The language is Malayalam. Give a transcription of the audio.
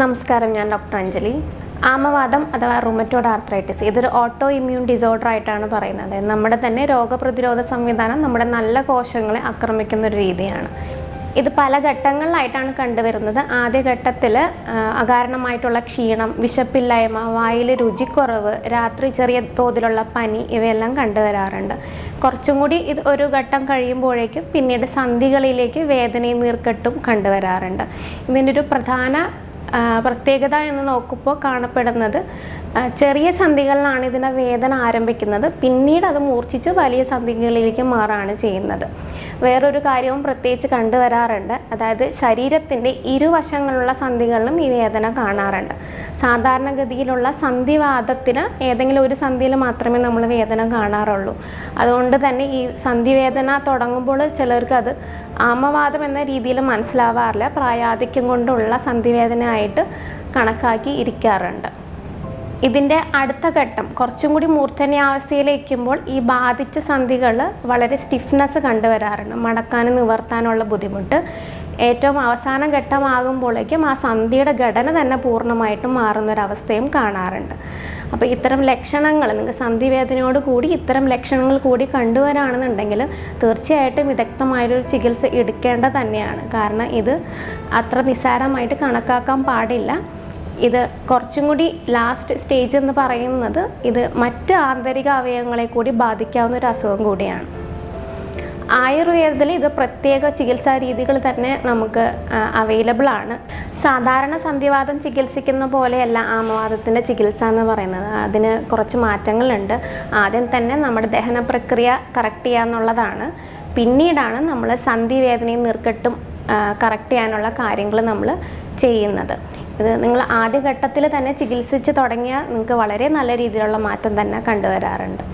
നമസ്കാരം ഞാൻ ഡോക്ടർ അഞ്ജലി. ആമവാദം അഥവാ റുമറ്റോഡ് ആർത്രൈറ്റിസ് ഇതൊരു ഓട്ടോ ഇമ്മ്യൂൺ ഡിസോർഡർ ആയിട്ടാണ് പറയുന്നത്. നമ്മുടെ തന്നെ രോഗപ്രതിരോധ സംവിധാനം നമ്മുടെ നല്ല കോശങ്ങളെ ആക്രമിക്കുന്ന ഒരു രീതിയാണ്. ഇത് പല ഘട്ടങ്ങളിലായിട്ടാണ് കണ്ടുവരുന്നത്. ആദ്യ ഘട്ടത്തിൽ അകാരണമായിട്ടുള്ള ക്ഷീണം വിശപ്പില്ലായ്മ വായിൽ രുചിക്കുറവ് രാത്രി ചെറിയ തോതിലുള്ള പനി ഇവയെല്ലാം കണ്ടുവരാറുണ്ട്. കുറച്ചും കൂടി ഇത് ഒരു ഘട്ടം കഴിയുമ്പോഴേക്കും പിന്നീട് സന്ധികളിലേക്ക് വേദനയും നീർക്കെട്ടും കണ്ടുവരാറുണ്ട്. ഇതിന്റെ ഒരു പ്രധാന പ്രത്യേകത എന്ന് നോക്കുമ്പോൾ കാണപ്പെടുന്നത് ചെറിയ സന്ധികളിലാണ് ഇതിനെ വേദന ആരംഭിക്കുന്നത്. പിന്നീട് അത് മൂർച്ഛിച്ച് വലിയ സന്ധികളിലേക്ക് മാറാണ് ചെയ്യുന്നത്. വേറൊരു കാര്യവും പ്രത്യേകിച്ച് കണ്ടുവരാറുണ്ട്. അതായത് ശരീരത്തിന്റെ ഇരുവശങ്ങളുള്ള സന്ധികളിലും ഈ വേദന കാണാറുണ്ട്. സാധാരണഗതിയിലുള്ള സന്ധിവാദത്തിന് ഏതെങ്കിലും ഒരു സന്ധിയിൽ മാത്രമേ നമ്മൾ വേദന കാണാറുള്ളൂ. അതുകൊണ്ട് തന്നെ ഈ സന്ധിവേദന തുടങ്ങുമ്പോൾ ചിലർക്ക് അത് ആമവാദം എന്ന രീതിയിൽ മനസ്സിലാവാറില്ല. പ്രായാധിക്യം കൊണ്ടുള്ള സന്ധിവേദനയായിട്ട് കണക്കാക്കി ഇരിക്കാറുണ്ട്. ഇതിന്റെ അടുത്ത ഘട്ടം കുറച്ചും കൂടി മൂർധന്യാവസ്ഥയിലേക്കുമ്പോൾ ഈ ബാധിച്ച സന്ധികൾ വളരെ സ്റ്റിഫ്നെസ് കണ്ടുവരാറുണ്ട്. മടക്കാനും നിവർത്താനുള്ള ബുദ്ധിമുട്ട്. ഏറ്റവും അവസാന ഘട്ടമാകുമ്പോഴേക്കും ആ സന്ധിയുടെ ഘടന തന്നെ പൂർണമായിട്ടും മാറുന്നൊരവസ്ഥയും കാണാറുണ്ട്. അപ്പോൾ ഇത്തരം ലക്ഷണങ്ങൾ നിങ്ങൾക്ക് സന്ധിവേദനയോട് കൂടി ഇത്തരം ലക്ഷണങ്ങൾ കൂടി കണ്ടുവരാണെന്നുണ്ടെങ്കിൽ തീർച്ചയായിട്ടും വിദഗ്ധമായൊരു ചികിത്സ എടുക്കേണ്ടത് തന്നെയാണ്. കാരണം ഇത് അത്ര നിസ്സാരമായിട്ട് കണക്കാക്കാൻ പാടില്ല. ഇത് കുറച്ചും കൂടി ലാസ്റ്റ് സ്റ്റേജ് എന്ന് പറയുന്നത് ഇത് മറ്റ് ആന്തരിക അവയവങ്ങളെ കൂടി ബാധിക്കാവുന്ന ഒരു അസുഖം കൂടിയാണ്. ആയുർവേദത്തിൽ ഇത് പ്രത്യേക ചികിത്സാ രീതികൾ തന്നെ നമുക്ക് അവൈലബിൾ ആണ്. സാധാരണ സന്ധിവാദം ചികിത്സിക്കുന്ന പോലെയല്ല ആമവാദത്തിന്റെ ചികിത്സ എന്ന് പറയുന്നത്. അതിന് കുറച്ച് മാറ്റങ്ങളുണ്ട്. ആദ്യം തന്നെ നമ്മുടെ ദഹന പ്രക്രിയ കറക്റ്റ് ചെയ്യുക എന്നുള്ളതാണ് പിന്നീടാണ് നമ്മൾ സന്ധിവേദനയും നീർക്കെട്ടും കറക്റ്റ് ചെയ്യാനുള്ള കാര്യങ്ങൾ നമ്മൾ ചെയ്യുന്നത്. ഇത് നിങ്ങൾ ആദ്യഘട്ടത്തിൽ തന്നെ ചികിത്സിച്ച് തുടങ്ങിയാൽ നിങ്ങൾക്ക് വളരെ നല്ല രീതിയിലുള്ള മാറ്റം തന്നെ കണ്ടുവരാറുണ്ട്.